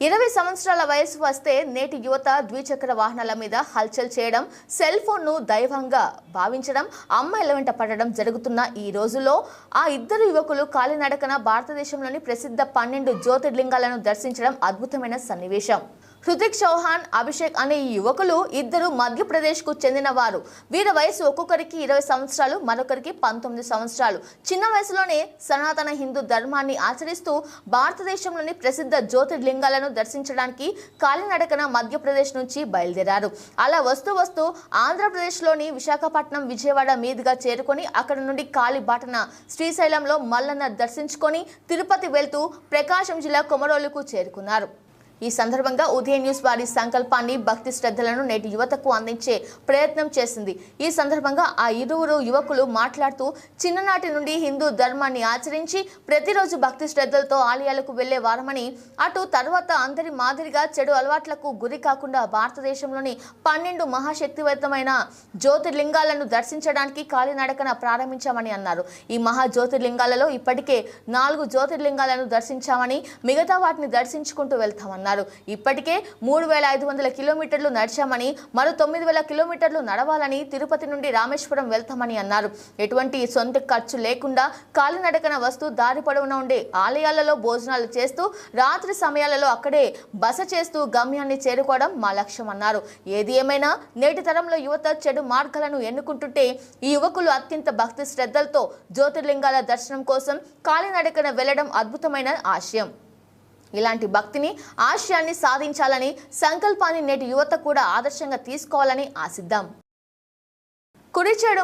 ఇరవై సంవత్సరాల వయసు వస్తే నేటి యువత ద్విచక్ర వాహనాల మీద హల్చల్ చేయడం సెల్ ఫోన్ను దైవంగా భావించడం అమ్మాయిల వెంట పడడం జరుగుతున్న ఈ రోజుల్లో ఆ ఇద్దరు యువకులు కాలినడకన భారతదేశంలోని ప్రసిద్ధ పన్నెండు జ్యోతిర్లింగాలను దర్శించడం అద్భుతమైన సన్నివేశం. హృతిక్ చౌహాన్ అభిషేక్ అనే ఈ యువకులు ఇద్దరు మధ్యప్రదేశ్కు చెందిన వారు వీరి వయసు ఒక్కొక్కరికి ఇరవై సంవత్సరాలు మరొకరికి పంతొమ్మిది సంవత్సరాలు. చిన్న వయసులోనే సనాతన హిందూ ధర్మాన్ని ఆచరిస్తూ భారతదేశంలోని ప్రసిద్ధ జ్యోతిర్లింగాలను దర్శించడానికి కాలినడకన మధ్యప్రదేశ్ నుంచి బయలుదేరారు. అలా వస్తూ వస్తూ ఆంధ్రప్రదేశ్లోని విశాఖపట్నం విజయవాడ మీదుగా చేరుకొని అక్కడ నుండి కాలిబాటన శ్రీశైలంలో మల్లన్న దర్శించుకొని తిరుపతి వెళ్తూ ప్రకాశం జిల్లా కొమరోలుకు చేరుకున్నారు. ఈ సందర్భంగా ఉదయ న్యూస్ వారి సంకల్పాన్ని భక్తి శ్రద్ధలను నేటి యువతకు అందించే ప్రయత్నం చేసింది. ఈ సందర్భంగా ఆ ఇరువురు యువకులు మాట్లాడుతూ చిన్ననాటి నుండి హిందూ ధర్మాన్ని ఆచరించి ప్రతిరోజు భక్తి శ్రద్ధలతో ఆలయాలకు వెళ్ళే వారమని అటు తర్వాత అందరి మాదిరిగా చెడు అలవాట్లకు గురి కాకుండా భారతదేశంలోని పన్నెండు మహాశక్తివంతమైన జ్యోతిర్లింగాలను దర్శించడానికి కాలినడకన ప్రారంభించామని అన్నారు. ఈ మహా జ్యోతిర్లింగాలలో ఇప్పటికే నాలుగు జ్యోతిర్లింగాలను దర్శించామని మిగతా వాటిని దర్శించుకుంటూ వెళ్తామన్నారు. ఇప్పటికే మూడు వేల ఐదు వందల కిలోమీటర్లు నడిచామని మరో తొమ్మిది వేల కిలోమీటర్లు నడవాలని తిరుపతి నుండి రామేశ్వరం వెళ్తామని అన్నారు. ఎటువంటి సొంత ఖర్చు లేకుండా కాలినడకన వస్తూ దారి పొడవున ఉండే ఆలయాలలో భోజనాలు చేస్తూ రాత్రి సమయాలలో అక్కడే బస చేస్తూ గమ్యాన్ని చేరుకోవడం మా లక్ష్యం అన్నారు. ఏది ఏమైనా నేటి తరంలో యువత చెడు మార్గాలను ఎన్నుకుంటుంటే ఈ యువకులు అత్యంత భక్తి శ్రద్ధలతో జ్యోతిర్లింగాల దర్శనం కోసం కాలినడకన వెళ్ళడం అద్భుతమైన ఆశయం. ఇలాంటి భక్తిని ఆశయాన్ని సాధించాలని సంకల్పాన్ని నేటి యువత కూడా ఆదర్శంగా తీసుకోవాలని ఆశిద్దాం. కుడి చెడు